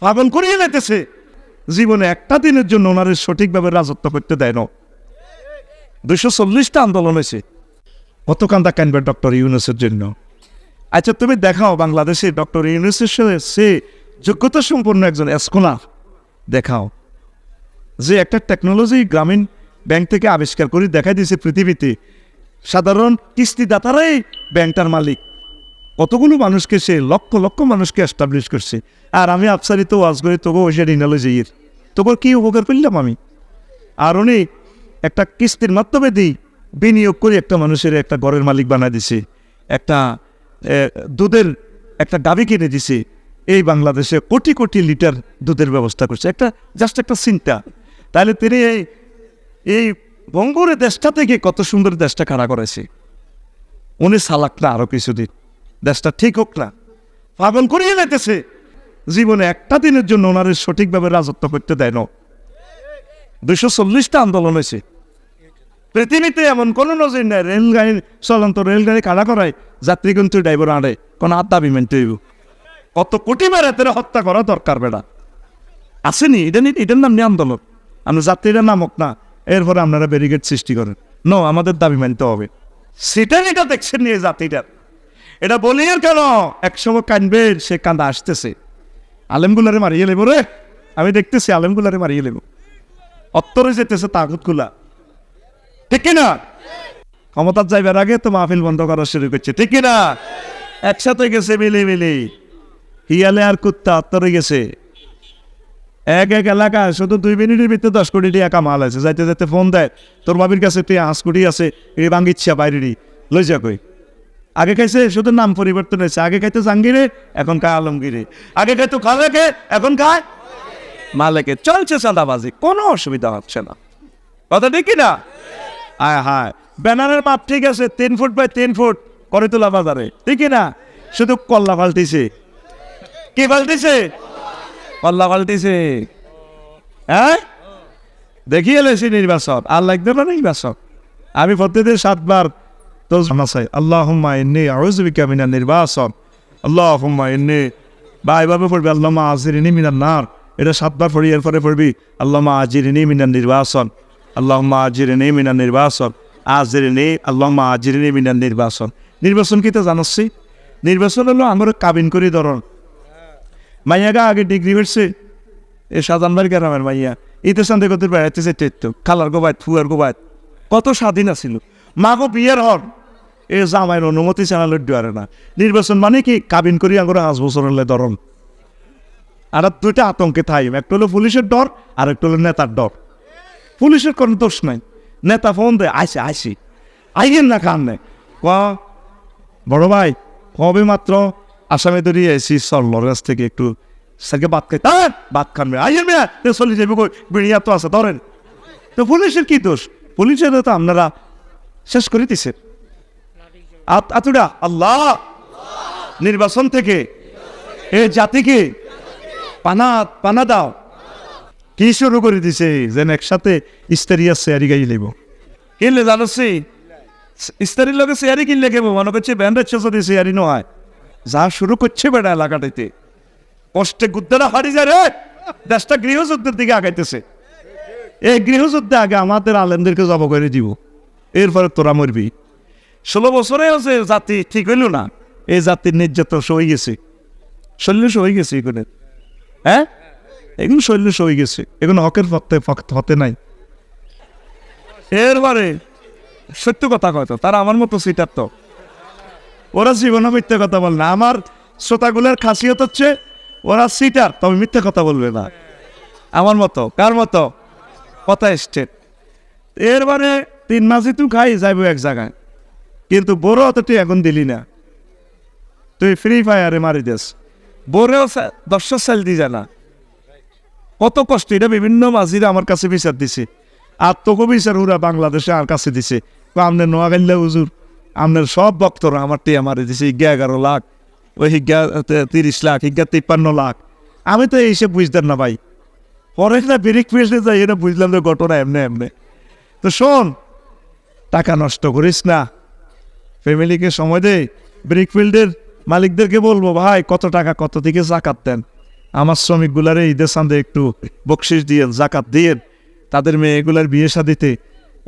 পাগল করিয়ে লেতেছে জীবনে একটা দিনের জন্য ওনারে সঠিকভাবে রাজত্ব করতে দেয় না। দুশো চল্লিশটা আন্দোলন হয়েছে। কত কান্দা কানবে ডক্টর ইউনুসের জন্য? আচ্ছা তুমি দেখাও বাংলাদেশে ডক্টর ইউনুসের সে যোগ্যতা সম্পন্ন একজন এসকোলার দেখাও। যে একটা টেকনোলজি গ্রামীণ ব্যাংক থেকে আবিষ্কার করে দেখা দিয়েছে পৃথিবীতে। সাধারণ কিস্তিদাতারাই ব্যাংকটার মালিক। কতগুলো মানুষকে সে লক্ষ লক্ষ মানুষকে এস্টাবলিশ করছে। আর আমি আফসারিত ওয়াজ করে তবু ওই রিনোলজির তবু কি উপকার করলাম আমি? আর উনি একটা কিস্তির মাধ্যমে দিই, বিনিয়োগ করে একটা মানুষের একটা ঘরের মালিক বানায় দিছে। একটা দুধের একটা গাবি কিনে দিছে। এই বাংলাদেশে কোটি কোটি লিটার দুধের ব্যবস্থা করছে। একটা জাস্ট একটা চিন্তা। তাহলে তিনি এই এই বঙ্গরে দেশটা থেকে কত সুন্দর দেশটা খাড়া করেছে। উনি সালাক না আরও কিছুদিন দেশটা ঠিক হোক না। পাগল করিয়ে লেতেছে জীবনে একটা দিনের জন্য ওনারে সঠিকভাবে রাজত্ব করতে দেয় না। দুশো চল্লিশটা আন্দোলন হয়েছে। পৃথিবীতে এমন কোনো নজির নেই, রেলগাড়ি চলন্ত রেলগাড়ি কাড়া করায় যাত্রী কিন্তু ড্রাইভার আড়ে কোনো আত্মা বিমান তৈব কত কোটি মেরে তেরে হত্যা করা দরকার বেড়া আসেনি, এটা নি এটার নাম নিয়ে আন্দোলন। আমরা যাত্রীরা নামক না, এরপরে আপনারা ব্যারিকেড সৃষ্টি করেন। ন, আমাদের দাবি মানতে হবে। সেটাই এটা দেখছেন নিয়ে জাতিটার এটা বলি আর কেন? একসময় কানবে, সে কান্দা আসতেছে। আলেমগুলারে মারিয়ে লেব রে। আমি দেখতেছি আলেমগুলারে মারিয়ে লেব। অত্তরে যেতেছে তাগুতগুলা। ঠিক না ক্ষমতার যাইবার আগে তো মাহফিল বন্ধ করা শুরু করছে। ঠিক না একসাথে গেছে মিলে মিলে হিয়ালে আর কুত্তা অত্তরে গেছে। এক এক এলাকা শুধু দুই মিনিটের ভিতরে দশ কোটি টাকা মাল আছে। যাইতে যাইতে ফোন দেয়, তোর বাবির কাছে তুই হাঁস কোটি আছে, এই বাঙ্গিচ্ছা বাইরেরই। লই যা কই? আগে খাইছে, শুধু নাম পরিবর্তন হয়েছে। আগে খাইতো জাঙ্গিরে এখন খায় আলমগিরে। আগে খাইতো খালেকে, এখন খায় মালেকে। চলছে চাঁদাবাজি, কোনো অসুবিধা হচ্ছে না। কথা ঠিক না আয় হায়, ব্যানারের মাপ ঠিক আছে, তিন ফুট বাই তিন ফুট করে তোলা বাজারে। ঠিক না শুধু কল্লা পাল্টিছে। কি পাল্টিছে? কল্লা পাল্টিছে। হ্যাঁ? দেখি এলেছি নির্বাচন। আর লাগবে না নির্বাচন। আমি প্রতিদিন সাতবার চাই আল্লাহ হুম্মা ইন্নি আউজবিকা মিনা নির্বাচন আল্লাহ হুম্মা ইন্নি বা এভাবে পড়বি আল্লাহ আজিরিনি মিনার নার এটা সাতবার পড়ি, এরপরে পড়বি আল্লাহ আজিরিনি মিনার নির্বাচন আল্লাহ আজিরিনি মিনার নির্বাচন আজিরিনি আল্লাহ আজিরিনি মিনার নির্বাচন নির্বাচন কি তো জানাচ্ছি নির্বাচন হলো আমার কাবিন করি ধরন। মাইয়াগা আগে ডিগ্রি হচ্ছে এ সাজানবার গ্রামের মাইয়া। ইতে সান্দে কত বেড়াইতে যেতে তো খালার গোবায় ফুয়ার গোবায় কত স্বাধীন আছিল। মাগো বিয়ের হর এ জামাইয়ের অনুমতি চানালে ডুয়ারে না। নির্বাচন মানে কি? কাবিন করি আঙুর পাঁচ বছর হলে ধরন। আর দুইটা আতঙ্কে থাই। একটা হলো পুলিশের ডর, আর একটা হলো নেতার ডর। পুলিশের কোনো দোষ নাই। নেতা ফোন দেয়, আইসে, আইসি। আইয়েন না কান নেই ক, বড় ভাই, কবে মাত্র আসামে দৌড়িয়ে এসি সল্লর কাছ থেকে একটু স্যারকে বাদ খাই তা বাদ খানবে আইয়েন মেয়া চলে যাবে কই? বিড়িয়া তো আছে ধরেন। তো পুলিশের কি দোষ? পুলিশের তো আপনারা শেষ করে দিছে আত- আতুডা আল্লাহ। নির্বাচন থেকে এ জাতিকে পানা পানা দাও। কি শুরু করে দিছে? যেন একসাথে ইস্তারিয়া শেয়ারি গাই লইব কিনলে জানোছি ইস্তারির লগে শেয়ারি কিনলে কেবো মনে করছে ব্যান্ডের যদি শেয়ারি নয়। যা শুরু করছে বেড়া এলাকাটাতে। কষ্টে গুদ্দারা হারি যায় রে। দেশটা গৃহযুদ্ধের দিকে আগাইতেছে। এই গৃহযুদ্ধে আগে আমাদের আলেমদেরকে জব করে দিব। এরপরে তোরা মরবি। ষোলো বছরে আছে জাতি ঠিক হইল না, এই জাতির নির্যাতন সই গেছে। শৈল্য সই গেছে এগুলো। হ্যাঁ? এগুলো শৈল্য সই গেছে। এগুলো হকের পথে হতে নাই। এরপরে সত্য কথা কয়তো তারা আমার মতো সিটার তো। ওরা জীবনে মিথ্যে কথা বলে না। আমার শ্রোতাগুলোর খাসিয়ত হচ্ছে, ওরা সিটার, তবে মিথ্যে কথা বলবে না। আমার মতো, কার মতো? কথা স্টেট। এরবারে তিন মাসে তুই খাই, যাইব এক জায়গায়। কিন্তু বড় অত তুই এখন দিলি না। তুই ফ্রি ফায়ারে মারি দেস বড়েও দশ সেল দি জানা কত কষ্ট, এটা বিভিন্ন মাঝিরা আমার কাছে বিচার দিছে। আর তোকে বিচার ওরা বাংলাদেশে আমার কাছে দিছে। আপনার নোয়াগাল্লা হুজুর আপনার সব বক্তরা আমার টিয়া মারি দিছে হিগা এগারো লাখ, ওই হিগা তিরিশ লাখ হিগা তিপ্পান্ন লাখ। আমি তো এইসব বুঝতাম না ভাই। পরে না ব্রেক ফেসে যাই, এটা বুঝলাম যে ঘটনা এমনি এমনি। তো শোন, টাকা নষ্ট করিস না। ফ্যামিলিকে সময় দে ব্রিকফিল্ডের মালিকদেরকে বলব, ভাই, কত টাকা, কত দিকে জাকাত দেন? আমার শ্রমিকগুলারে ঈদের সান্দে একটু বকশিস দিয়ে জাকাত দিয়ে তাদের মেয়েগুলার বিয়ে শাদিতে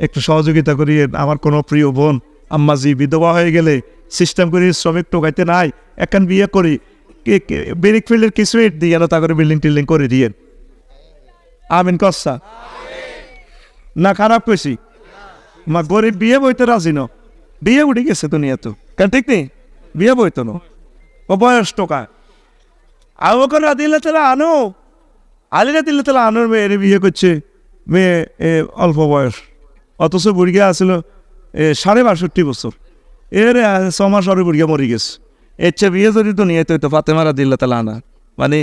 একটু সহযোগিতা করিয়ে আমার কোনো প্রিয় বোন আম্মাজি বিধবা হয়ে গেলে সিস্টেম করি শ্রমিক টোকাইতে নাই। একখান বিয়ে করি। বেরিক ফিল্ডের কিছু ইট দিয়ে তা করে বিল্ডিং টিল্ডিং করে দিয়েন। আমিন কসা না, খারাপ কইছি। মা গরিব বিয়ে বইতে রাজি ন বিয়ে উঠে গেছে দুনিয়া তো কেন ঠিক নেই? বিয়ে বইতো না। বয়স টোকা। ওকে দিলে তাহলে আনো। আলিরা দিলে তাহলে আনোর মেয়ে এর বিয়ে করছে। মেয়ে এ, অল্প বয়স। অথচ বুড়িয়া এ, সাড়ে বাষট্টি বছর। এর আ, ছ মাস আরে বুড়িয়া মরি গেছে। এর চেয়ে বিয়ে যদি তো নিয়ে তো ফাতেমারা দিলে তাহলে আনা। মানে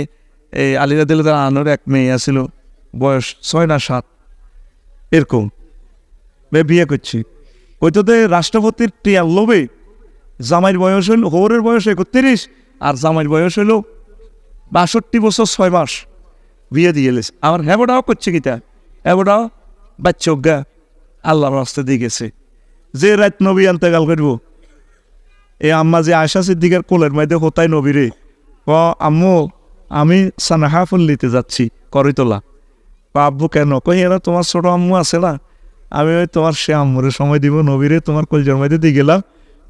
এই আলিরা দিলে তাহলে আনোর এক মেয়ে আসছিল বয়স ছয় না সাত। এরকম। বিয়ে করছি। ওই তো রাষ্ট্রপতির টিয়ার লোভে জামাইয়ের বয়স হইল, হৌরের বয়স একত্রিশ, আর জামাইয়ের বয়স হইল বাষট্টি বছর ছয় মাস। বিয়ে দিয়ে এলেছে আমার হ্যাবোটাও করছে কিতা হ্যাবোটাও বাচ্চা আল্লাহর রাস্তা দিয়ে গেছে। যে রাত নবী আনতে গাল করব এ আম্মা যে আয়সা সিদ্দিকের কোলের মধ্যে হোতাই নবী রে। ক আম্মু, আমি সানাহা ফুল নিতে যাচ্ছি করইতলা বা আব্বু কেন? কই এরা তোমার ছোট আম্মু আছে না? আমি ওই তোমার সে আম্মুরে সময় দিব, নবীরে তোমার কল মধ্যে দিয়ে গেলাম।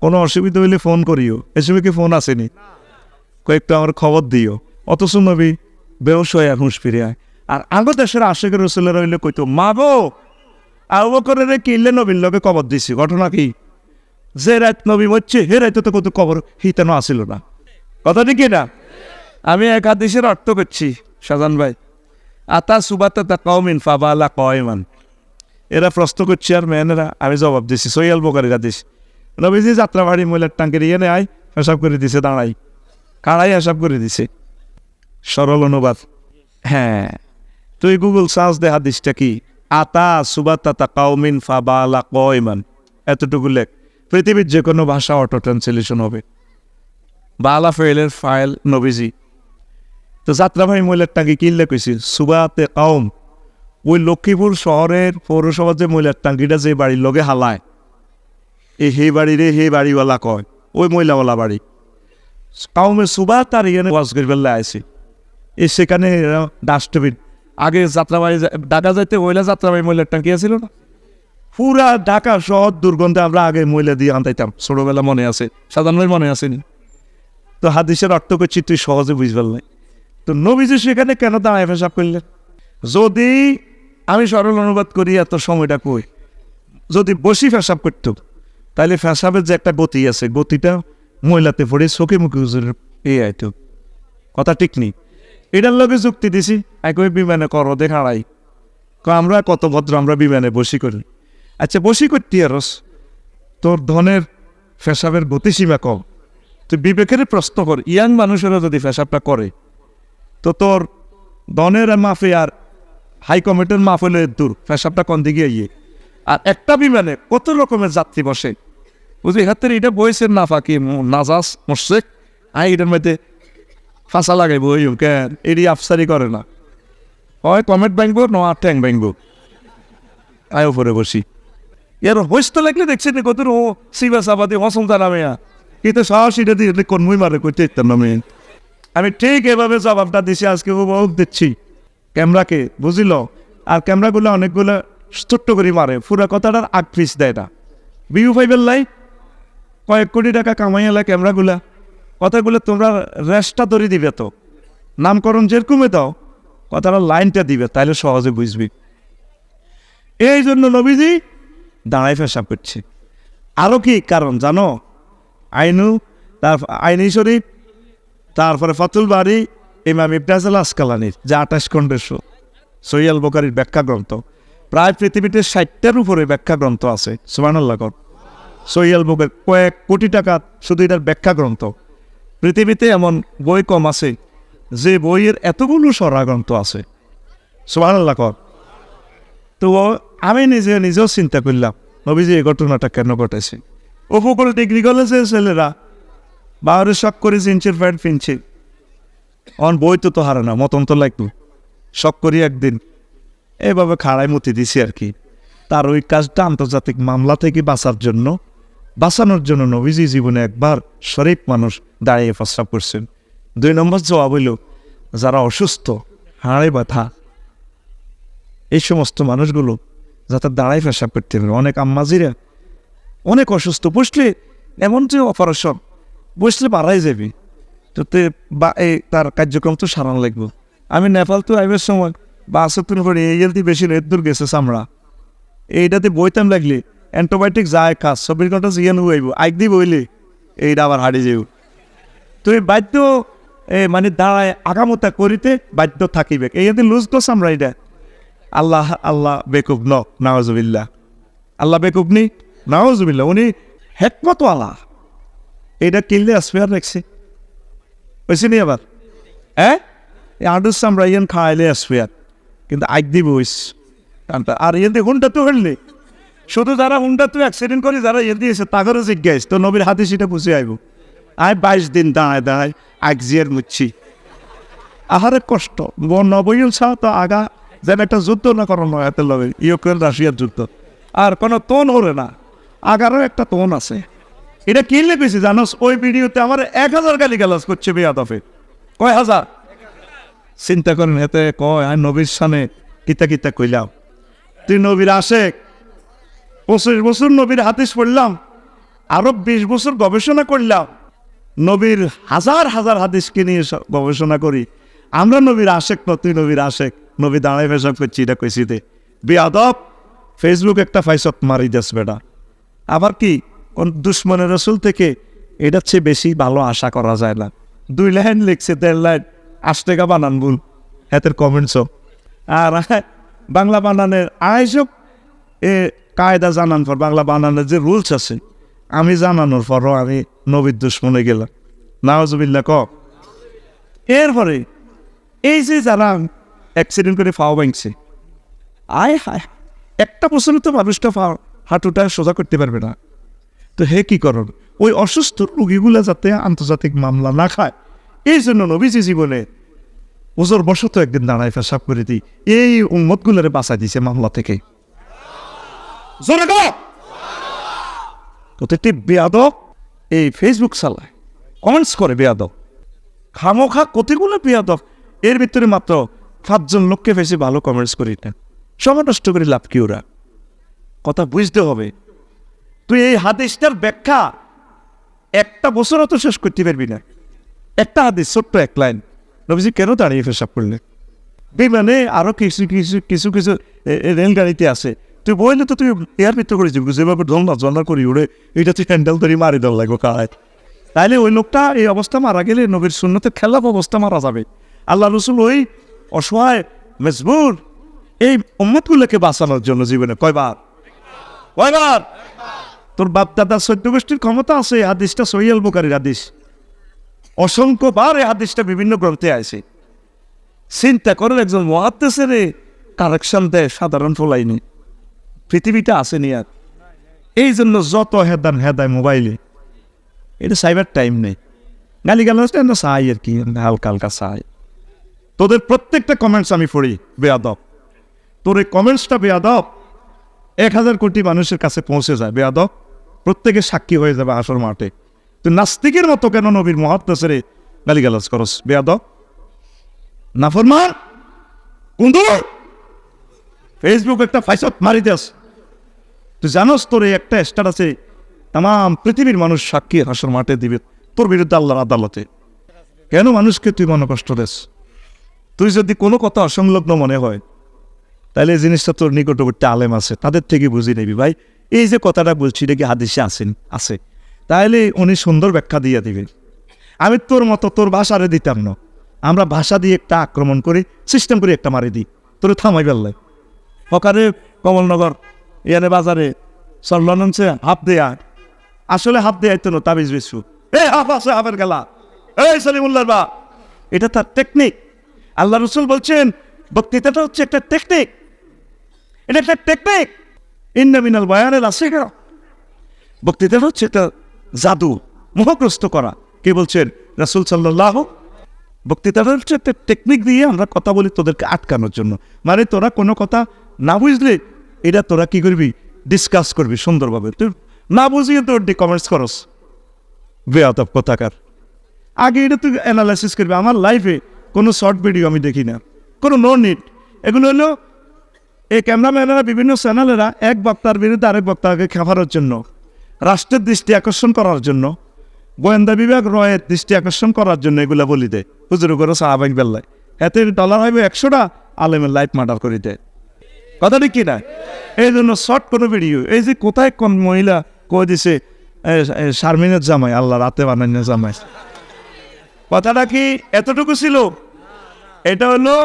কোনো অসুবিধা হইলে ফোন করিও, এসবে কি ফোন আসেনি? কয়েকটা আমার খবর দিও। অথচ নবী বেহস হয়ে এখন ফিরে আয়। আর আগত দেশের আশেকের রসুলের হইলে কইতো, মা গো, আবু করে রে কিনলে নবীর লোকে কবর দিছি, ঘটনা কি? যে রাত নবী মরছে, হে রাইতে তো কত কবর হিতানো আসিল না। কথা ঠিক না আমি একাদেশের অর্থ করছি, সাজান ভাই। আতা সুবাতা তা কৌমিন ফাবালা কয়মান এরা প্রশ্ন করছে, আর মেয়েরা আমি জবাব দিছি সৈয়াল বোকারিরা দিছি। যাত্রা বাড়ি মহিলার টাঙ্কের ইয়ে নেয় হিসাব করে দিছে, দাঁড়াই। কাড়াই হিসাব করে দিছে। সরল অনুবাদ। হ্যাঁ তুই গুগল সার্চ দে হাদিসটা কি? আতা সুবাতা কাউমিন ফাবালা কয়মান। এতটুকু লেখ। পৃথিবীর যে কোনো ভাষা অটো ট্রান্সলেশন হবে। বালা ফেলের ফাইল, নবীজি। তো যাত্রাবাড়ি মহিলার টাঙ্কি কিনলে কইছি? সুবাতে কাউম। ওই লক্ষ্মীপুর শহরের পৌরসভার যে মহিলার টাঙ্কিটা যে বাড়ির লগে হালায়। এই হে বাড়ি রে, হে বাড়িওয়ালা কয়, ওই মহিলাওয়ালা বাড়ি। কাউমে সুবা তার এখানে ওয়াজ করে বেলা আছে এ সেখানে ডাস্টবিন আগে যাত্রাবাড়ি ঢাকা যাইতে ওইলা যাত্রাবাড়ি মহিলার টাঙ্কি আছিল না? পুরা ঢাকা শহর দুর্গন্ধে আমরা আগে মহিলা দিয়ে আনতাইতাম। ছোটবেলা মনে আছে, সাধারণ মনে আসেনি তো হাদিসের অর্থ করছি তুই সহজে বুঝবার নাই। তো নবীজি সেখানে কেন দাঁড়ায় পেশাব করলেন? যদি আমি সরল অনুবাদ করি, এত সময়টা কই? যদি বসি ফেসাব করত তাহলে ফেসাবের যে একটা গতি আছে, গতিটা মহিলাতে পড়ে চোখে মুখে হুজুরের এই আইতো। কথা ঠিক নেই। এটার লগে যুক্তি দিছি, একই বিমানে কর দেখাড়াই আমরা কত ভদ্র, আমরা বিমানে বসি করি। আচ্ছা বসি করতি আরস তোর ধনের ফেসাবের গতিসীমা কম। তুই বিবেকের প্রশ্ন কর, ইয়াং মানুষেরা যদি ফেসাবটা করে, তো তোর দনের মাফে আর হাই কমিটির হলে দূর ফেসাবটা কোন দিকে ইয়ে আর একটা বিমানে কত রকমের যাত্রী বসে? বুঝলি হাতের এটা বইছেন না ফাঁকি নাজাস মোশেক আই, এটার মধ্যে ফাঁসা লাগাইব ওই কেন? এটি আফসারি করে না। হয় কমেট ব্যাংবো ন আর ট্যাং ব্যাংবো আয় উপরে বসি। এর হইস্ত লাগলে দেখছেন কত ও সিবা সাবাদি হসলতা নামে কিন্তু সাহস, এটা দিয়ে কন্মুই মারে করতে ইত্যার নামে আমি ঠিক এভাবে জবাবটা দিছি, আজকে উপভোগ দিচ্ছি। ক্যামেরাকে, বুঝিল? আর ক্যামেরাগুলো অনেকগুলো ছোট্ট করে মারে, পুরা কথাটার আগ পিস দেয় না। বিউ ফাইভের লাই কয়েক কোটি টাকা কামাই এলা ক্যামেরাগুলা। কথাগুলো তোমরা রেস্টটা ধরে দিবে তো। নামকরণ যেরকমে দাও কথাটা লাইনটা দিবে, তাইলে সহজে বুঝবি। এই জন্য নবীজি দাঁড়াই ফেসাব করছে। আরও কি কারণ জানো? আইনু, তার আইনি শরীফ, তারপরে ফতুল বাড়ি ইমাম ইবনাজাল আসকালানির যা আঠাশ খণ্ডের শো সৈয়াল বোকারির ব্যাখ্যা গ্রন্থ প্রায় পৃথিবীতে ষাটটার উপরে ব্যাখ্যা গ্রন্থ আছে সুবানাল্লাহ কর। সৈয়াল বোকের কয়েক কোটি টাকা শুধু এটার ব্যাখ্যা গ্রন্থ পৃথিবীতে এমন বই কম আছে, যে বইয়ের এতগুলো সরা গ্রন্থ আছে সুবানাল্লাহ কর। তো আমি নিজে নিজেও চিন্তা করলাম, নবীজি এই ঘটনাটা কেন ঘটেছে? উপকূল ডিগ্রি কলেজের ছেলেরা বাহারে শখ করে জিন্সের প্যান্ট পিনছে অন বই তো তো হারে না মতন তো লাগতো শখ করি একদিন এভাবে খাড়াই মতি দিছি আর কি। তার ওই কাজটা আন্তর্জাতিক মামলা থেকে বাঁচার জন্য, বাঁচানোর জন্য নবীজি জীবনে একবার শরীফ মানুষ দাঁড়িয়ে প্রস্রাব করছেন। দুই নম্বর জবাব হইল, যারা অসুস্থ, হাড়ে ব্যথা, এই সমস্ত মানুষগুলো যাতে দাঁড়াই পেশাব করতে পারে। অনেক আম্মাজিরা অনেক অসুস্থ, বসলে এমন যে অপারেশন বসলে বাড়াই যাবি। তো তে বা এই তার কার্যক্রম তো সারান লাগবে। আমি নেপাল তো আইবের সময় বা করে এই হেলদি বেশি রেত দূর গেছে চামড়া। এইটাতে বইতাম লাগলে, অ্যান্টিবায়োটিক যায় কাজ, চব্বিশ ঘণ্টা জিয়ান হইব, আইক দি বইলে এইটা আবার হারিয়ে যাইব তুই বাধ্য, এ মানে দাঁড়ায় আগামতা করিতে বাধ্য থাকিবে। এই যদি লুজ করছ আমরা এটা আল্লাহ আল্লাহ বেকুব ন নওয়াজবিল্লা আল্লাহ বেকুব নি নওয়াজবিল্লা উনি হেকমত আল্লাহ এইটা কিনলে আসফেয়ার রাখছে। হয়েছে নি আবার হ্যাঁ এই আডুস আমরা ইয়ান খাওয়াইলে আসফেয়ার কিন্তু আগ দিব হইস আর ইয়ে হুন্ডা তো হইলে শুধু যারা হুন্ডা তো অ্যাক্সিডেন্ট করে যারা ইয়ে দিয়েছে তাদেরও জিজ্ঞাসা তো নবীর হাতে সেটা বুঝে আইব আয় বাইশ দিন দাঁড়ায় দাঁড়ায় আগ জিয়ার মুচ্ছি আহারে কষ্ট নবইল ছাড়া তো আগা যেন একটা যুদ্ধ না করানো এতে লগে ইউক্রেন রাশিয়ার যুদ্ধ আর কোনো তোন হরে না আগারও একটা তোন আছে এটা কি লেগেছে জানোস? ওই ভিডিওতে আমার এক হাজার গালি গালাজ করছে বেয়াদফে কয় হাজার? চিন্তা করেন, এতে কয়, আর নবীর সামনে কিতা কিতা কইলাম। তুই নবীর আশেক, পঁচিশ বছর নবীর হাতিস পড়লাম, আরও বিশ বছর গবেষণা করলাম। নবীর হাজার হাজার হাদিসকে নিয়ে গবেষণা করি। আমরা নবীর আশেক ন, তুই নবীর আশেক। নবী দাঁড়ায় ফেসব করছি, এটা কইছি দে। বেয়াদব, ফেসবুক একটা ফাইসত মারি দেস বেটা। আবার কি? দুশ্মনের রসুল থেকে এটার চেয়ে বেশি ভালো আশা করা যায় না। দুই লাইন লিখছে, দেড় লাইন। আশ টাকা বানান ভুল। হাতের কমেন্টসও আর বাংলা বানানের আইসব এ কায়দা জানান পর বাংলা বানানের যে রুলস আছে, আমি জানানোর পরও আমি নবীর দুশ্মনে গেলাম। নাওজবিল্লা ক। এরপরে এই যে যারা অ্যাক্সিডেন্ট করে ফাও ভাঙছে, আয় হায়, একটা বছরে তো মানুষটা ফাও হাঁটুটা সোজা করতে পারবে না। তো হে কি করণ? ওই অসুস্থ রুগীগুলা যাতে আন্তর্জাতিক মামলা না খায়, এই জন্য নবীজি জীবনে ওজোর বসত একদিন দাঁড়ায় পেশাব করে দিই। এই উম্মতগুলোরে বাঁচাই দিছে মামলা থেকে! প্রত্যেকটি বেয়াদব, এই ফেসবুক চালায় কমেন্টস করে বেয়াদব। খামোখা কতগুলো বেয়াদব, এর ভিতরে মাত্র সাতজন লোককে বেশি ভালো কমেন্টস করি না সময় নষ্ট করে লাভ কি ওরা? কথা বুঝতে হবে। তুই এই হাদিসটার ব্যাখ্যা একটা বছরও তো শেষ করতে পারবি না। একটা হাদিস, ছোট্ট এক লাইন। নবীজি কেন দাঁড়িয়ে পেশাব করলে বিমানে আরও কিছু কিছু কিছু কিছু রেলগাড়িতে আছে। তুই বইলে তো তুই এয়ার ভিতর করে যাবি যেভাবে ঝলনা ঝলনা করি উড়ে এটা তুই হ্যান্ডেল ধরে মারি দেওয়া লাগবে কায়। তাইলে ওই লোকটা এই অবস্থা মারা গেলে নবীর শূন্যতে খেলাপ অবস্থা মারা যাবে। আল্লাহ রসুল ওই অসহায়, মেজবুর এই উম্মতগুলোকে বাঁচানোর জন্য জীবনে কয়বার? কয়বার? তোর বাপ দাদা সৈন্য গোষ্ঠীর ক্ষমতা আছে, এই হাদিসটা সহিয়াল বুকারির হাদিস। অসংখ্যবার এই হাদিসটা বিভিন্ন গ্রন্থে আছে। চিন্তা করেন একজন মহাদ্দেশের কারেকশন দেয় সাধারণ ফলাইনি। পৃথিবীটা আসেনি আর। এই জন্য যত হেদান হেদায় মোবাইলে। এটা সাইবার টাইম নেই। গালি গাল না চাই আর কি হালকা হালকা চাই তোদের প্রত্যেকটা কমেন্টস আমি পড়ি, বেয়াদব। তোর এই কমেন্টসটা বেয়াদব। এক হাজার কোটি মানুষের কাছে পৌঁছে যায়, বেয়াদব। প্রত্যেকে সাক্ষী হয়ে যাবে আসর মাঠে। তো নাস্তিকের মতো কেন নবীর মহাত্মাসেরে গালিগালাজ করস? বেয়াদব? নাফরমান? কুন্দু ফেসবুক একটা ফাইসত মারি দেস তুই জানোস তোর এই একটা আছে তাম পৃথিবীর মানুষ সাক্ষী হাসর মাঠে দিবে তোর বিরুদ্ধে আল্লাহর আদালতে। কেন মানুষকে তুই মনে কষ্ট দেস? তুই যদি কোনো কথা অসংলগ্ন মনে হয়, তাহলে এই জিনিসটা তোর নিকটবর্তী আলেম আছে, তাদের থেকে বুঝে নিবি। ভাই এই যে কথাটা বলছি, এটা কি হাদিসে আসেন আছে। তাহলে উনি সুন্দর ব্যাখ্যা দিয়ে দিবেন। আমি তোর মতো, তোর ভাষারে দিতাম না। আমরা ভাষা দিয়ে একটা আক্রমণ করি সিস্টেম করে একটা মারি দিই। তোর থামাই বেললে হকারে কমলনগর, ইয়ানে বাজারে সল্লনছে হাফ দেয়া। আসলে হাফ দেয়া তো তাবিজ বেশু এ, হাফ আছে, হাফের গেলা। এই সলিমুল্লার বা। এটা তার টেকনিক আল্লাহ রসুল বলছেন, বক্তৃতাটা হচ্ছে একটা টেকনিক এটা একটা টেকনিক ইন্নামিনাল বয়ানের আছে কেন বক্তৃতাটা হচ্ছে এটা জাদু, মোহগ্রস্ত করা। কে বলছেন? রাসুল সাল্লাহ বক্তৃতাটা হচ্ছে একটা টেকনিক দিয়ে আমরা কথা বলি তোদেরকে আটকানোর জন্য। মানে তোরা কোনো কথা না বুঝলে এটা তোরা কি করবি? ডিসকাস করবি সুন্দরভাবে। তুই না বুঝিয়ে তোর ডি কমেন্টস করস। বেয়াদব কথাকার। আগে এটা তুই অ্যানালাইসিস করবি। আমার লাইফে কোনো শর্ট ভিডিও আমি দেখি না। কোনো নো নিট এগুলো হলো এই ক্যামেরাম্যানেরা, বিভিন্ন চ্যানেলেরা এক বক্তার বিরুদ্ধে আরেক বক্তাকে খেপানোর জন্য, রাষ্ট্রের দৃষ্টি আকর্ষণ করার জন্য, গোয়েন্দা বিভাগ রয়ের দৃষ্টি আকর্ষণ করার জন্য এগুলা বলি দেয়। হুজুর করে সাহাবাইক বেল্লায় এতে ডলার হইবে একশোটা আলেমের লাইফ মার্ডার করে দেয়। কথা ঠিক কিনা এই জন্য শর্ট কোনো ভিডিও এই যে কোথায় কোন মহিলা কয়ে দিছে শারমিনের জামাই, আল্লাহ রাতে বানান্য জামাই। কথাটা কি এতটুকু ছিল? এটা হলো,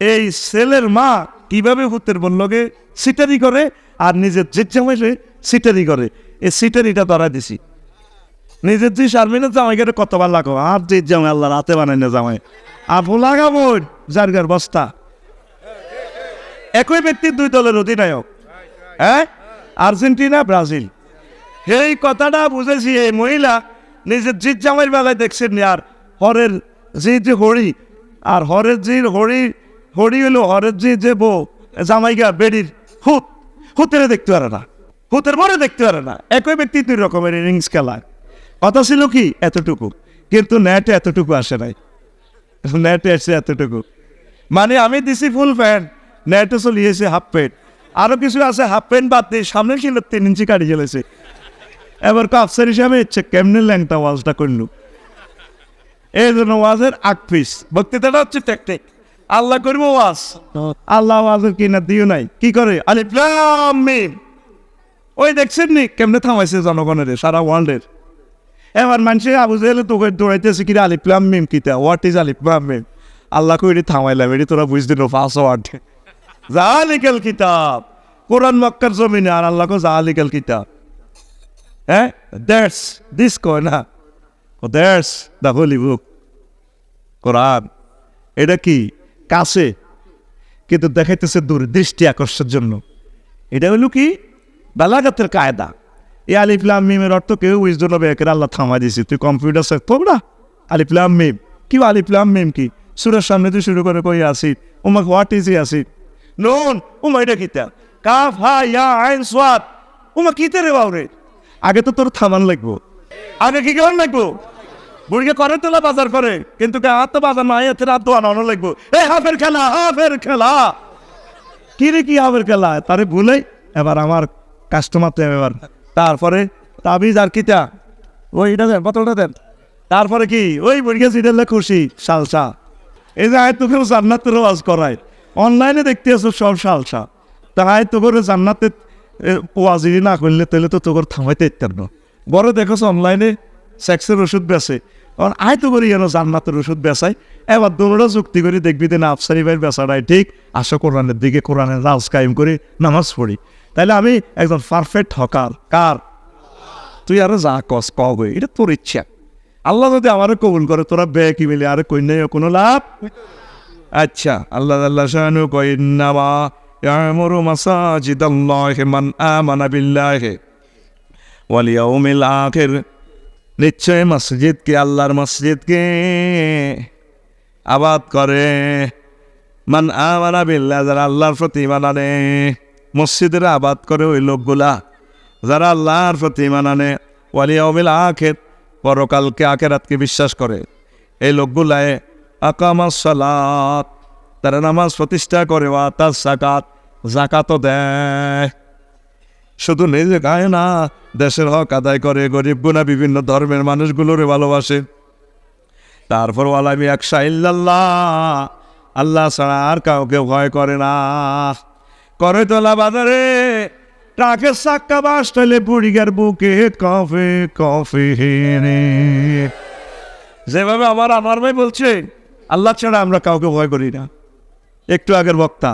এই ছেলের মা কীভাবে ভূতের বললকে সিটারি করে আর নিজের যে জামাইরে সিটারি করে? এই সিটারিটা তারা দিছি। নিজের যে শারমিনের জামাই কেটে কতবার লাগো আর যে জামাই আল্লাহ রাতে বানাই না জামাই। আর লাগাবো জারগার বস্তা। একই ব্যক্তির দুই দলের অধিনায়ক। হ্যাঁ? Argentina, Brazil. এই কথাটা বুঝেছি, এই মহিলা নিজের জিত জামাইয়ের বেলায় দেখছেন আর হরের যে যে হরি। আর হরের যে হরি হরি হলো হরের যে যে বউ জামাইগা বেডির হুত, হুতেরে দেখতে পারে না। হুতের পরে দেখতে পারে না। একই ব্যক্তি দুই রকমের ইনিংস খেলায়। কথা ছিল কি? এতটুকু। কিন্তু নেটে এতটুকু আসে নাই। নেটে এসে এতটুকু। মানে আমি দিছি ফুল প্যান্ট নেটে চলিয়েছে হাফ প্যান্ট আরও কিছু আছে হাফ প্যান্ট বাদ দিয়ে সামনে ছিল তিন ইঞ্চি কাটি চলেছে এবার কাপসার হিসাবে ইচ্ছে কেমনে ল্যাংটা ওয়াজটা করলু? এই জন্য ওয়াজের আগ পিস বক্তৃতাটা হচ্ছে টেকটেক আল্লাহ করব ওয়াজ। আল্লাহ ওয়াজের কিনা দিও নাই? কি করে? লাম মিম। ওই দেখছেন নি? কেমনে থামাইছে জনগণের সারা ওয়ার্ল্ডের এবার মানুষে আবু জেলে তোকে দৌড়াইতেছে কিনা আলিপ্লাম মিম কিতা হোয়াট ইজ আলিপ্লাম মিম? আল্লাহ কইরি, থামাইলাম, এটি তোরা বুঝতে নো ফাঁস ওয়ার্ড জালিকাল কিতাব। কোরআন মক্কার জমিনে, আর আল্লাহ কো জালিকাল কিতাব। হ্যাঁ? দ্যাটস দিস কয় না? That's the holy book Quran. এটা কি? কাছে, কিন্তু দেখাইতেছে দূর দৃষ্টি আকর্ষণের জন্য। এটা হলো কি? বেলাগাতের কায়দা। এই আলিফলাম মিমের অর্থ কেউ বুঝতে হবে একের আল্লাহ থামা দিছি তুই কম্পিউটার শেখ না? আলিফলাম মিম। কি আলিফলাম মিম কি? সুরের সামনে তুই শুরু করে কই আসি উমাক হোয়াট ইজ আসি নুন, উমা, এটা কিতা কাফ, হা, ইয়া, আইন সোয়াদ উমা কিতে রে বাউরে? আগে তো তোর থামান লাগবো। আগে কি কেমন লাগবো? বুড়িকে করে তোলা বাজার করে, কিন্তু হাত তো বাজার নাই, এতে রাত দোয়ানো অন্য লাগবো। এই হাফের খেলা হাফের খেলা। কি রে কি হাফের খেলা? তারে ভুলে, এবার আমার কাস্টমার তো এবার। তারপরে তাবিজ আর কিতা? ওই এটা দেন, বোতলটা দেন। তারপরে কি? ওই বুড়িকে সিটালে খুশি, সালসা। এই যে আয় তোকে জান্নাতের ওয়াজ করায়। অনলাইনে দেখতে আছো সব সালসা। তো করে জান্নাতে ওয়াজিরি না করলে, তাহলে তো তোর থামাইতে ইত্যান্ন বড় দেখোস অনলাইনে সেক্সের ওষুধ বেচে। কারণ আয় তো করি যেন জান্নাতের ওষুধ বেচাই? এবার দৌড়া যুক্তি করে, দেখবি যে না, আফসারি ভাইয়ের বেচাটাই ঠিক? আসো কোরআনের দিকে, কোরআনের রাজ কায়েম করে, নামাজ পড়ি। তাইলে আমি একজন পারফেক্ট হকার, কার? তুই আরও যা কস কবে এটা তোর ইচ্ছা। আল্লাহ যদি আমারও কবুল করে, তোরা বে কি মিলে, আর কই কোনো লাভ? আচ্ছা আল্লাহ আল্লাহ শাহানু কই নামা ইয়ামুরু মাসাজিদাল্লাহি মান আমানা বিল্লাহি ওয়াল ইয়াউমিল আখির। নিশ্চয় মসজিদকে, আল্লাহর মসজিদকে আবাদ করে। মান আমানা বিল্লাহ, যারা আল্লাহর প্রতি ইমান আনে, মসজিদের আবাদ করে ওই লোকগুলা। যারা আল্লাহর প্রতি ইমান আনে ওয়ালিয়া অমিল আখের, পরকালকে, আখেরাতকে বিশ্বাস করে। এই লোকগুলায় সালাত, তারা নামাজ প্রতিষ্ঠা করে, ওয়া তার জাকাত জাকাতও দেয়। শুধু নিজে গায় না, দেশের হক আদায় করে গরিব গুণা বিভিন্ন ধর্মের মানুষগুলোরে ভালোবাসে। তারপর আলামি একশা ইল্লাল্লাহ আল্লাহ ছাড়া আর কাউকে ভয় করে না। করে তোলা বাজারে ট্রাকের চাক্কা বাস তলে বুড়িগার বুকে কফে কফে হেরে। যেভাবে আমার আমার ভাই বলছে, আল্লাহ ছাড়া আমরা কাউকে ভয় করি না। একটু আগের বক্তা,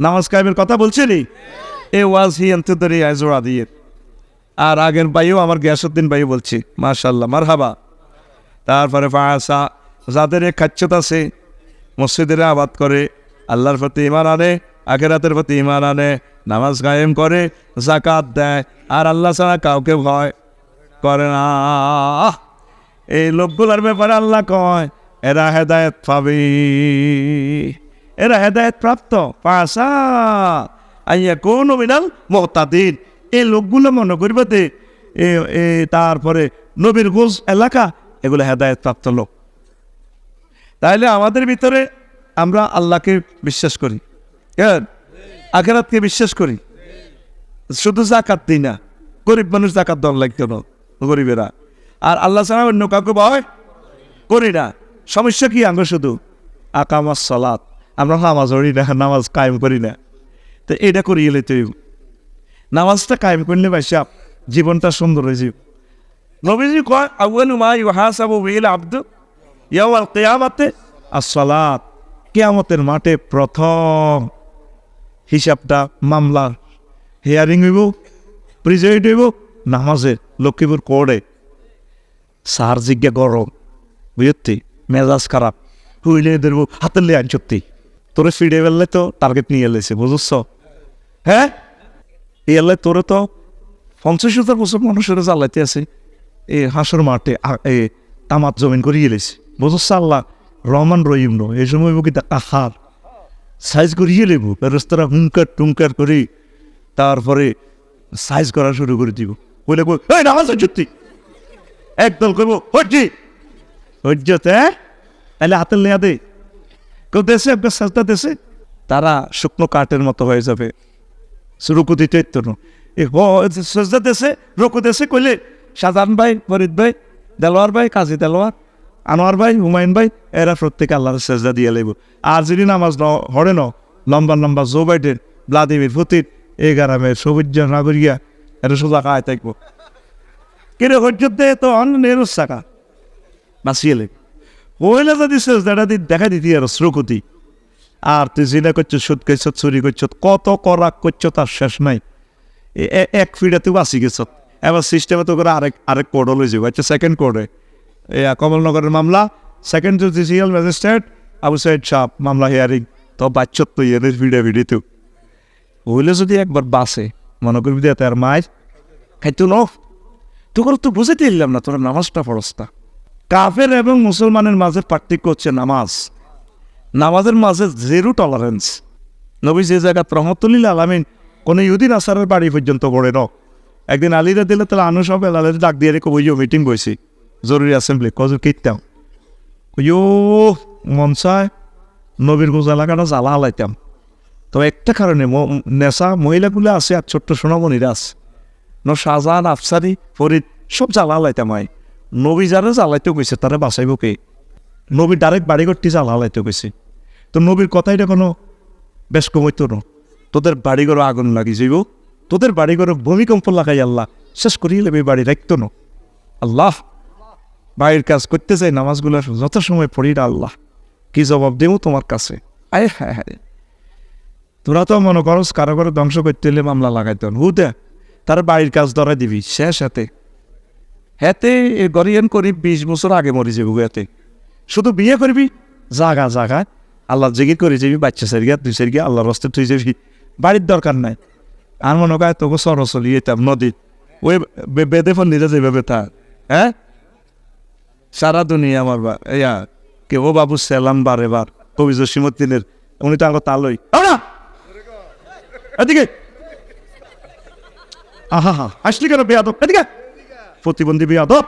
নামাজ কায়েমের কথা বলছেনি এ ওয়াজ হি অন্তরি আজোড়া দিয়ে আর আগের ভাইও, আমার গ্যাসুদ্দিন ভাই বলছি মার্শাল্লাহ মার হাবা তারপরে ফায়াসা যাদের এ খাচ্ছত আছে, মসজিদের আবাদ করে, আল্লাহর প্রতি ইমান আনে, আখেরাতের প্রতি ইমান আনে, নামাজ কায়েম করে জাকাত দেয়, আর আল্লাহ ছাড়া কাউকে ভয় করে না। এই লোকগুলোর ব্যাপারে আল্লাহ কয়, এরা হেদায়ত পাবি। এরা হেদায়ত প্রাপ্ত পাশা আইয়া কোন মিনাল মহতাদিন এই লোকগুলো মনে করবে তারপরে নবীর গোজ এলাকা, এগুলো হেদায়ত প্রাপ্ত লোক। তাহলে আমাদের ভিতরে আমরা আল্লাহকে বিশ্বাস করি। হ্যাঁ আখেরাতকে বিশ্বাস করি। শুধু জাকাত দিই না, গরিব মানুষ জাকাত দল লাগতো না, গরিবেরা। আর আল্লাহ ছাড়া অন্য কাউকে ভয় করি না। সমস্যা কি? আমরা শুধু আকামাস সলাৎ আমরা নামাজ পড়ি না, নামাজ কায়েম করি না। তো এটা করিয়ে লইতে হইব। নামাজটা কায়েম করলে ভাইসা জীবনটা সুন্দর হয়ে যাব নবীজি কয়, আউয়ালু মা ইউহাসাবু বিল আব্দু ইয়াওয়াল কিয়ামাতে? as-সালাত কিয়ামতের মাঠে প্রথম হিসাবটা মামলা হিয়ারিং হইব প্রিজাইড হইব, নামাজে লক্ষ্মীপুর কোর্টে। সার জিজ্ঞা গরম বুঝতি মেজাজ খারাপ, হুইলে দেবো হাতের লে আনচত্তি তোরে ফিরে ফেললে তো টার্গেট নিয়ে এলেছে বুঝছ? হ্যাঁ? এলে তোরে তো পঞ্চাশ হাজার বছর মানুষের জ্বালাইতে আছে। এ হাঁসর মাঠে এ, তামাত জমিন করে গেলেছে বুঝছ আল্লাহ? রহমান রহিম নো এই সময় বুকি আহার সাইজ করিয়ে লেব রেস্তোরা হুঙ্কার টুঙ্কার করি, তারপরে সাইজ করা শুরু করে দিব। বলে এই সত্যি একদল কইব হজ্জি হজ্জতে হ্যাঁ? তাহলে হাতের নেয়া দে। কেউ দেশে সাজটা দেশে তারা শুকনো কাঠের মতো হয়ে যাবে। রুকু দিতে তো না এ হ সজদা দেশে রুকু দেশে কইলে সাজান ভাই ফরিদ ভাই দেলোয়ার ভাই কাজী দেলোয়ার আনোয়ার ভাই হুমায়ুন ভাই এরা প্রত্যেকে আল্লাহর সেজদা দিয়ে লাগব আর যদি নামাজ ন হরে ন লম্বা লম্বা জো বাইডেন ভ্লাদিমির পুতিন এই গ্রামের সবুজ নাগরিয়া এটা সোজা খায় থাকব কিরে, হজ্জতে তো অন্য নেরুস চাকা বাঁচিয়ে লেগে হইলে যদি সেজদাটা দেখা দিতি আর শ্রুকুতি আর তুই জিনা করছ সুদ করছ চুরি করছ কত করাক করছ তার শেষ নাই। এক ফিডে তুই বাঁচি গেছ এবার সিস্টেমে তো করে আরেক আরেক কোর্টও লই যাব। আচ্ছা সেকেন্ড কোর্টে এই কমলনগরের মামলা second judicial magistrate Abu Sayeed Shah মামলা হিয়ারিং তো বাচ্চত তো ইয়ে ভিড়ে ভিড়ে তো হইলে যদি একবার বাসে মনে করবি দিয়ে তার মায়ের খাইতো ন। তোর তো বুঝাতে দিলাম না তোর নামাজটা ফরস্তা কাফের এবং মুসলমানের মাঝে পার্থক্য হচ্ছে নামাজ। নামাজের মাঝে জিরো টলারেন্স নবী যে জায়গা রহমতুল্লিল আলামিন কোনো ইহুদিন আসারের বাড়ি পর্যন্ত গড়ে ন একদিন আলিরা দিলে তাহলে আনু সব এলালের ডাক দিয়ে রেখে বইও মিটিং বইছি জরুরি অ্যাসেম্বলি কজর কীর্তাম ইয়ো মন চায় নবীর গোজা লাগাটা জ্বালা হালাইতাম। তো একটা কারণে নেশা, মহিলাগুলো আছে আর ছোট্ট সোনামণিরা আছে। ন শাহজাহান আফসারি, ফরিদ, সব জ্বালা লাইতাম আই নবী যারা জ্বালাইতে গেছে তারা বাঁচাইব কে? নবী ডাইরেক্ট বাড়ি করতে জ্বালা লাইতে গেছে তো নবীর কথাইটা কোনো বেশ কমাইতো না। তোদের বাড়িঘর আগুন লাগি যাইব তোদের বাড়িঘর ভূমিকম্প লাগাই আল্লাহ শেষ করিয়ে লেবে বাড়ি রাখতো না। আল্লাহ বাড়ির কাজ করতে চাই, নামাজগুলো যত সময় পড়ি না আল্লাহ। কি জবাব দেবো তোমার কাছে? আয় হ্যাঁ হ্যাঁ। তোরা তো মনে করস কারও করে ধ্বংস করতে হলে মামলা লাগাইতে হুদে, তার বাড়ির কাজ ধরাই দিবি, শেষ হাতে। হেতে গরিয়ান করি বিশ বছর আগে মরি যাব হেতে। শুধু বিয়ে করবি? জাগা জাগা। আল্লাহ জিগির করে যাবি বাচ্চা সেরিয়া দুই সেরিয়া, আল্লাহর রস্তে তুই যাবি। বাড়ির দরকার নাই। আর মনে কয় তোকে সরসলি যেতাম নদী, ওই বেদে ফোন নিতে যাবে বেতা হ্যাঁ? সারা দুনিয়া আমার বা ইয়া, কে ও বাবু সেলাম বার এবার কবি জসিমুদ্দিনের উনি তো আগে তালই। এদিকে! আহা, হা, আসলি কেন বেয়াদব? এদিকে! প্রতিবন্ধী বেয়াদব!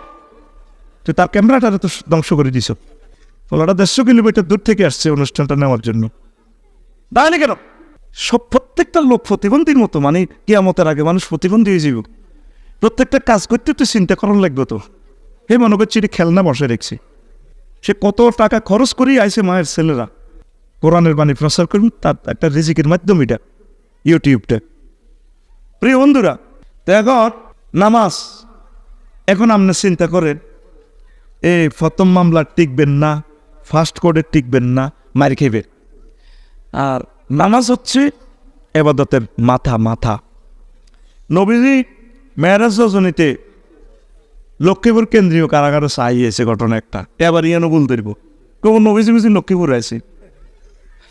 তুই তার ক্যামেরাটা তো ধ্বংস করে দিছ। ওরা দেড়শো কিলোমিটার দূর থেকে আসছে অনুষ্ঠানটা নেওয়ার জন্য। দাঁড়ানি কেন? সব প্রত্যেকটা লোক প্রতিবন্ধীর মতো মানে কিয়ামতের আগে মানুষ প্রতিবন্ধী হয়ে যাব প্রত্যেকটা কাজ করতে তো চিন্তা করার লাগবে তো। হে মনে করছি এটি খেলনা বসে রেখেছি। সে কত টাকা খরচ করেই আইছে মায়ের ছেলেরা। কোরআনের বাণী প্রচার করুন, তার একটা রিজিকের মাধ্যম এটা, ইউটিউবটা। প্রিয় বন্ধুরা তো এখন নামাজ। এখন আপনি চিন্তা করেন, এই প্রথম মামলা টিকবেন না ফার্স্ট কোডে টিকবেন না মার খেবেন আর নামাজ হচ্ছে এবাদতের মাথা মাথা। নবীজি মেয়ারাজ রজনীতে লক্ষ্মীপুর কেন্দ্রীয় কারাগারে চাইয়েছে ঘটনা একটা। এবার ইয়ানো বলতে দিব কেউ নবীজি বুঝি লক্ষ্মীপুর আছে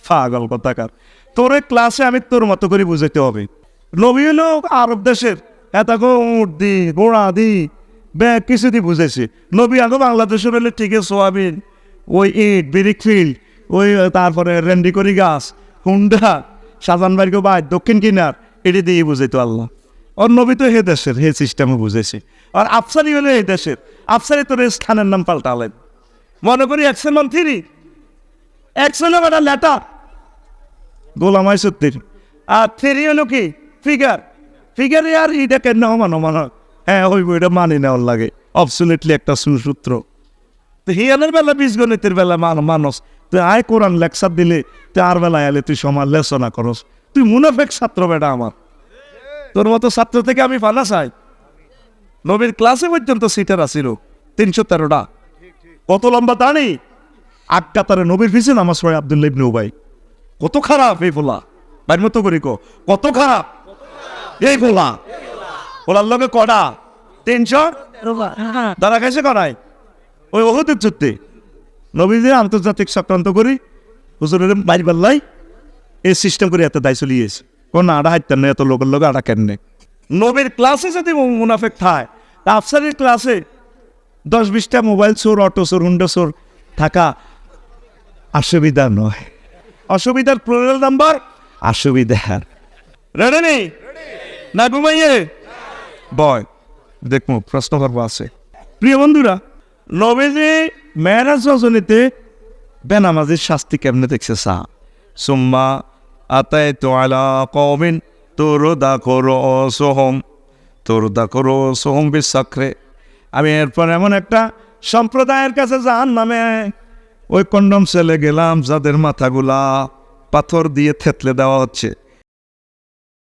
পাগল কথাকার। তোর ক্লাসে আমি তোর মতো করে বুঝাইতে হবে। নবী হলো আরব দেশের এত উঠ দি, গোড়া দি, ব্যাগ কিছু দি বুঝেছে নবী আগে বাংলাদেশের হলে ঠিক আছে সোয়াবিন ওই ইট বিরিক ফিল্ড ওই তারপরে রেন্ডিকরি গাছ, হুন্ডা, সাজান বাড়িকে বাই, দক্ষিণ কিনার, এটি দিয়ে বুঝাইতো আল্লাহ। ওর নবী তো হে দেশের, হে সিস্টেমে বুঝেছে আর আফসারি হলে এই দেশের। আফসারি তোর এই স্থানের নাম পাল্টালেন। মনে করি একশো একশন থ্রি। একশনে বেটা লেটার। গোলামাই সত্যির আর থ্রি হলো কি? ফিগার। ফিগারে আর এটা কেন মানো মানো হ্যাঁ? হইব, এটা মানি নেওয়ার লাগে। অবসুলেটলি একটা সুসূত্র। তো হিয়ানের বেলা বীজগণিতের বেলা মান মানুষ তুই আয় কোরআন লেকচার দিলে তুই আর বেলা এলে তুই সমাজ লেসনা করস। তুই মুনাফেক ছাত্র বেটা আমার। তোর মতো ছাত্র থেকে আমি ফানা চাই। নবীর ক্লাসে পর্যন্ত সিটার আসিল তিনশো তেরোটা। কত লম্বা দাঁড়ি? আট কাতারে নবীর পিছে নামাজ পড়ে আবদুল্লাহ ইবনে উবাই। কত খারাপ এই ফোলা। বাইর মতো করি কো। কত খারাপ? এই ফোলা। ফোলার লগে কডা তিনশো? দাদা কাছে করায়? ওই ওহুদের যুদ্ধে নবীদের আন্তর্জাতিক চক্রান্ত করি হুজুরের বাইর পাল্লাই এই সিস্টেম করে এত দায় চলিয়েছে কোন আড়া হাইতেন না এত লোকের লোক আড়া কেন নবীর ক্লাসে যদি মুনাফেক থায় আফসারের ক্লাসে দশ বিশটা মোবাইল চোর অটো চোর, হুন্ডা চোর থাকা অসুবিধা নয়। অসুবিধার প্লুরাল নাম্বার অসুবিধার। রেডি নেই? না ঘুমাইয়ে? বয় দেখব প্রশ্ন করব আছে। প্রিয় বন্ধুরা নবীজি মেয়েরাজ রজনীতে বেনামাজির শাস্তি কেমনে দেখছে সা? সুম্মা আতায় তো আলা কমিন তোর দা করো সোহম তোর দা করো সোহম বিশ্বাক্রে আমি এরপর এমন একটা সম্প্রদায়ের কাছে যান নামে ওই কন্ডম সেলে গেলাম যাদের মাথাগুলা পাথর দিয়ে থেতলে দেওয়া হচ্ছে।